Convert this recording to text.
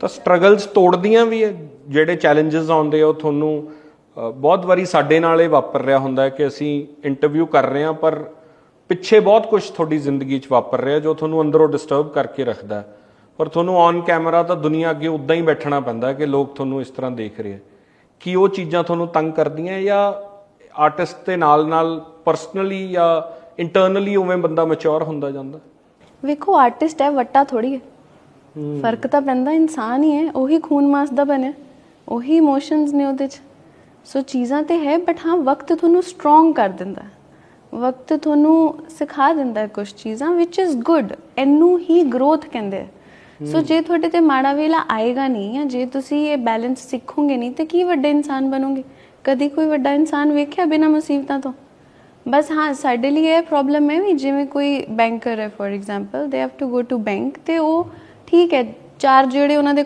ਤਾਂ ਸਟਰਗਲਸ ਤੋੜਦੀਆਂ ਵੀ ਹੈ, ਜਿਹੜੇ ਚੈਲੰਜਸ ਆਉਂਦੇ ਆ, ਉਹ ਤੁਹਾਨੂੰ ਬਹੁਤ ਵਾਰੀ ਸਾਡੇ ਨਾਲ ਇਹ ਵਾਪਰ ਰਿਹਾ ਹੁੰਦਾ ਹੈ ਕਿ ਅਸੀਂ ਇੰਟਰਵਿਊ ਕਰ ਰਹੇ ਹਾਂ, ਪਰ ਪਿੱਛੇ ਬਹੁਤ ਕੁਝ ਤੁਹਾਡੀ ਜ਼ਿੰਦਗੀ 'ਚ ਵਾਪਰ ਰਿਹਾ ਜੋ ਤੁਹਾਨੂੰ ਅੰਦਰੋਂ ਡਿਸਟਰਬ ਕਰਕੇ ਰੱਖਦਾ ਪਰ ਤੁਹਾਨੂੰ ਔਨ ਕੈਮਰਾ ਤਾਂ ਦੁਨੀਆ ਅੱਗੇ ਉਦਾਂ ਹੀ ਬੈਠਣਾ ਪੈਂਦਾ ਕਿ ਲੋਕ ਤੁਹਾਨੂੰ ਇਸ ਤਰ੍ਹਾਂ ਦੇਖ ਰਹੇ ਆ ਕੀ ਉਹ ਚੀਜ਼ਾਂ ਤੁਹਾਨੂੰ ਤੰਗ ਕਰਦੀਆਂ ਜਾਂ ਆਰਟਿਸਟ ਦੇ ਨਾਲ ਨਾਲ ਪਰਸਨਲੀ ਜਾਂ ਇੰਟਰਨਲੀ ਉਵੇਂ ਬੰਦਾ ਮੈਚੁਰ ਹੁੰਦਾ ਜਾਂਦਾ ਵੇਖੋ ਆਰਟਿਸਟ ਹੈ, ਵੱਟਾ ਥੋੜੀ ਹੈ। ਫ਼ਰਕ ਤਾਂ ਪੈਂਦਾ ਇਨਸਾਨ ਹੀ ਹੈ ਉਹੀ ਖੂਨ ਮਾਸ ਦਾ ਬਣਿਆ ਉਹੀ ਇਮੋਸ਼ਨਸ ਨੇ ਉਹਦੇ ਚ। ਸੋ ਚੀਜ਼ਾਂ ਤੇ ਹੈ ਬਟ ਹਾਂ ਵਕਤ ਤੁਹਾਨੂੰ ਸਟਰੋਂਗ ਕਰ ਦਿੰਦਾ। ਵਕਤ ਤੁਹਾਨੂੰ ਸਿਖਾ ਦਿੰਦਾ ਕੁਝ ਚੀਜ਼ਾਂ ਵਿਚ ਇਜ਼ ਗੁੱਡ ਇਹਨੂੰ ਹੀ ਗਰੋਥ ਕਹਿੰਦੇ ਸੋ ਜੇ ਤੁਹਾਡੇ ਤੇ ਮਾੜਾ ਵੇਲਾ ਆਏਗਾ ਨਹੀਂ ਜਾਂ ਜੇ ਤੁਸੀਂ ਇਹ ਬੈਲੈਂਸ ਸਿੱਖੋਗੇ ਨਹੀਂ ਤੇ ਕੀ ਵੱਡੇ ਇਨਸਾਨ ਬਣੋਗੇ? ਕਦੀ ਕੋਈ ਵੱਡਾ ਇਨਸਾਨ ਵੇਖਿਆ ਬਿਨਾਂ ਮੁਸੀਬਤਾਂ ਤੋਂ? ਬਸ ਹਾਂ ਸਾਡੇ ਲਈ ਇਹ ਪ੍ਰੋਬਲਮ ਹੈ ਵੀ ਜਿਵੇਂ ਕੋਈ ਬੈਂਕਰ ਹੈ for example they have to go to bank ਤੇ ਉਹ ਠੀਕ ਹੈ ਚਾਰ ਜਿਹੜੇ ਉਹਨਾਂ ਦੇ